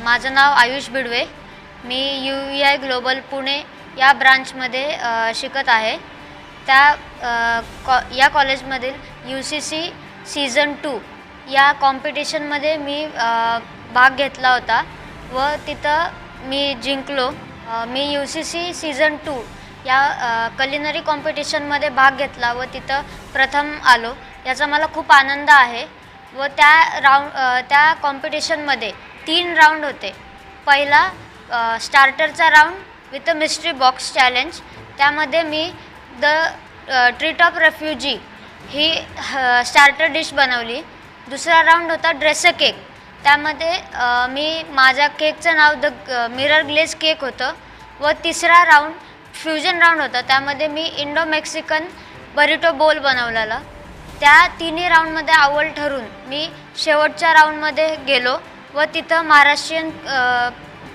माझं नाव आयुष बिडवे. मी U E I global Pune या ब्रांचमध्ये शिकत आहे. त्या कॉ या कॉलेजमधील U C C season two या कॉम्पिटिशनमध्ये मी भाग घेतला होता व तिथं मी जिंकलो. मी U C C season two या कलिनरी कॉम्पिटिशनमध्ये भाग घेतला व तिथं प्रथम आलो. याचा मला खूप आनंद आहे व त्या राऊंड त्या कॉम्पिटिशनमध्ये तीन राऊंड होते. पहिला स्टार्टरचा round with a mystery box challenge त्यामध्ये मी द ट्रीट ऑफ रेफ्युजी ही स्टार्टर डिश बनवली. दुसरा राऊंड होता ड्रेस केक त्यामध्ये मी माझ्या केकचं नाव द मिरर ग्लेज केक होतं. व तिसरा राऊंड फ्युजन राऊंड होता. त्यामध्ये मी इंडो मेक्सिकन बरिटो बोल बनवलेला. त्या तिन्ही राऊंडमध्ये आवड ठरून मी शेवटच्या राऊंडमध्ये गेलो. व तिथं महाराष्ट्रीयन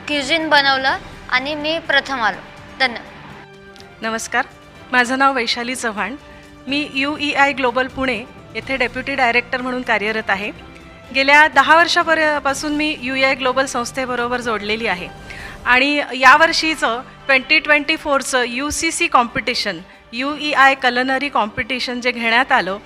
क्युझिन बनवलं आणि मी प्रथम आलो. धन्यवाद. नमस्कार. माझं नाव वैशाली चव्हाण. मी U E I global Pune येथे डेप्युटी डायरेक्टर म्हणून कार्यरत आहे. गेल्या दहा वर्षापर्यपासून मी यू ई आय ग्लोबल संस्थेबरोबर जोडलेली आहे. आणि यावर्षीचं twenty twenty फोरचं U C C competition U E I culinary competition जे घेण्यात आलं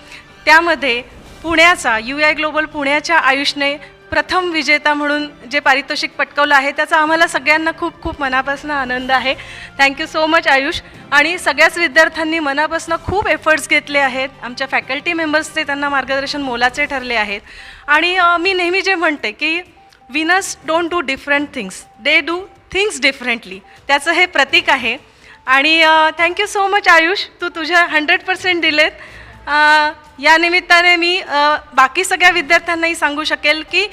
त्यामध्ये पुण्याचा यू आय ग्लोबल पुण्याच्या आयुषने प्रथम विजेता म्हणून जे पारितोषिक पटकवलं आहे त्याचा आम्हाला सगळ्यांना खूप खूप मनापासून आनंद आहे. Thank you so much Ayush. आणि सगळ्याच विद्यार्थ्यांनी मनापासून खूप एफर्ट्स घेतले आहेत. आमच्या फॅकल्टी मेंबर्सचे त्यांना मार्गदर्शन मोलाचे ठरले आहेत. आणि मी नेहमी जे म्हणते की winners don't do different things they do things differently त्याचं हे प्रतीक आहे. आणि थँक्यू सो मच आयुष. तू तुझ्या हंड्रेड पर्सेंट दिलेत. या निमित्ताने मी बाकी सगळ्या विद्यार्थ्यांनाही सांगू शकेल की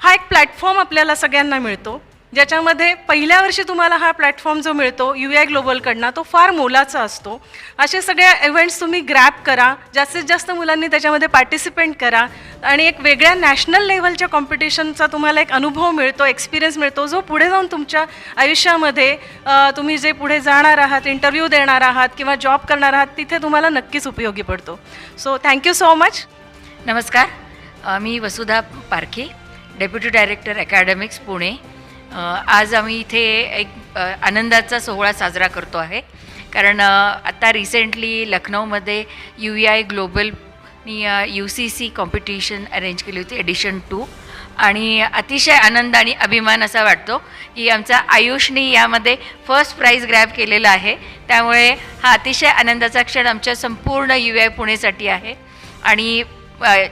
हा एक प्लॅटफॉर्म आपल्याला सगळ्यांना मिळतो. ज्याच्यामध्ये पहिल्या वर्षी तुम्हाला हा प्लॅटफॉर्म जो मिळतो यू आय ग्लोबलकडनं तो फार मोलाचा असतो. असे सगळ्या इव्हेंट्स तुम्ही ग्रॅप करा जास्तीत जास्त मुलांनी त्याच्यामध्ये पार्टिसिपेंट करा आणि एक वेगळ्या नॅशनल लेवलच्या कॉम्पिटिशनचा तुम्हाला एक अनुभव मिळतो एक्सपिरियन्स मिळतो जो पुढे जाऊन तुमच्या आयुष्यामध्ये तुम्ही जे पुढे जाणार आहात इंटरव्ह्यू देणार आहात किंवा जॉब करणार आहात तिथे तुम्हाला नक्कीच उपयोगी पडतो. सो थँक्यू सो मच नमस्कार. मी Vasudha Parkhe deputy director academics Pune. आज आम्ही इथे एक आनंदाचा सोहळा साजरा करतो आहे. कारण आत्ता आता रिसेंटली लखनौमध्ये U E I ग्लोबलनी U C C competition arrange केली होती एडिशन टू आणि अतिशय आनंद आणि अभिमान असा वाटतो की आमचा आयुषनी यामध्ये फर्स्ट प्राईज ग्रॅब केलेला आहे. त्यामुळे हा अतिशय आनंदाचा क्षण आमच्या संपूर्ण यू आय पुणेसाठी आहे. आणि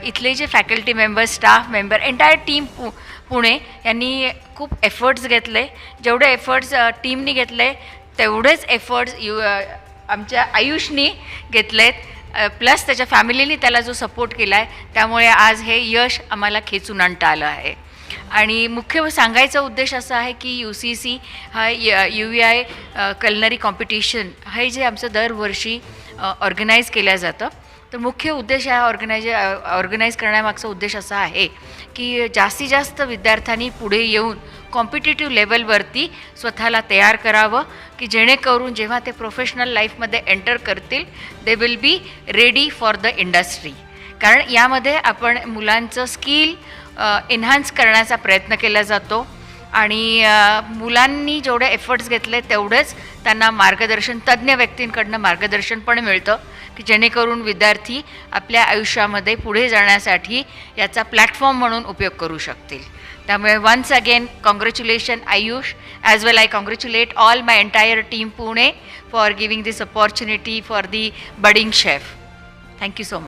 इथले जे faculty member staff member entire team पु पुणे यांनी खूप एफर्ट्स घेतले. जेवढे एफर्ट्स टीमनी घेतले तेवढेच एफर्ट्स यू आमच्या आयुषनी घेतलेत. प्लस त्याच्या फॅमिलीने त्याला जो सपोर्ट केला आहे त्यामुळे आज हे यश आम्हाला खेचून आणता आलं आहे. आणि मुख्य सांगायचा उद्देश असा आहे की यू सी सी हा य U V I culinary competition हे जे आमचं दरवर्षी ऑर्गनाईज केलं जातं. तर मुख्य उद्देश हा ऑर्गनायझ ऑर्गनाईज करण्यामागचा उद्देश असा आहे की जास्तीत जास्त विद्यार्थ्यांनी पुढे येऊन कॉम्पिटेटिव्ह लेवलवरती स्वतःला तयार करावं की जेणेकरून जेव्हा ते प्रोफेशनल लाईफमध्ये एंटर करतील they will be ready for the industry कारण यामध्ये आपण मुलांचं स्किल एन्हान्स करण्याचा प्रयत्न केला जातो आणि मुलांनी जेवढे एफर्ट्स घेतले तेवढेच त्यांना मार्गदर्शन तज्ज्ञ व्यक्तींकडनं मार्गदर्शन पण मिळतं. की जेणेकरून विद्यार्थी आपल्या आयुष्यामध्ये पुढे जाण्यासाठी याचा प्लॅटफॉर्म म्हणून उपयोग करू शकतील. त्यामुळे once again congratulation Ayush as well I congratulate all my entire team Pune for giving this opportunity for the budding chef thank you so much